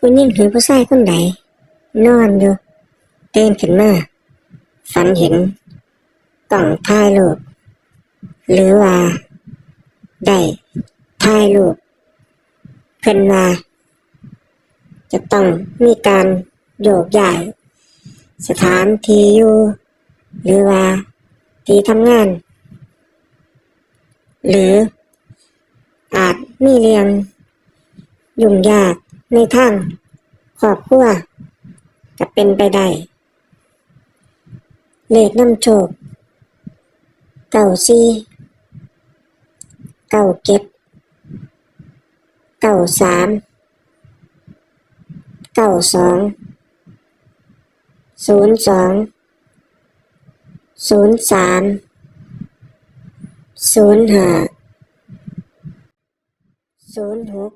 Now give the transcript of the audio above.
ผู้หญิงหรือผู้ชายคนใดนอนอยู่เตื่นขึ้นมาฝันเห็นกล่องถ่ายรูปหรือว่า ได้ถ่ายรูปเพิ่นว่าจะต้องมีการโยกย้าย สถานที่อยู่หรือว่าที่ทำงาน หรืออาจมีเรียงยุ่งยาก ในทางครอบครัวก็เป็นไปได้ เลขนำโชคเก่าซีเก่าเก็บเก่าสามเก่าสองศูนย์สองศูนย์สามศูนย์ห้าศูนย์หก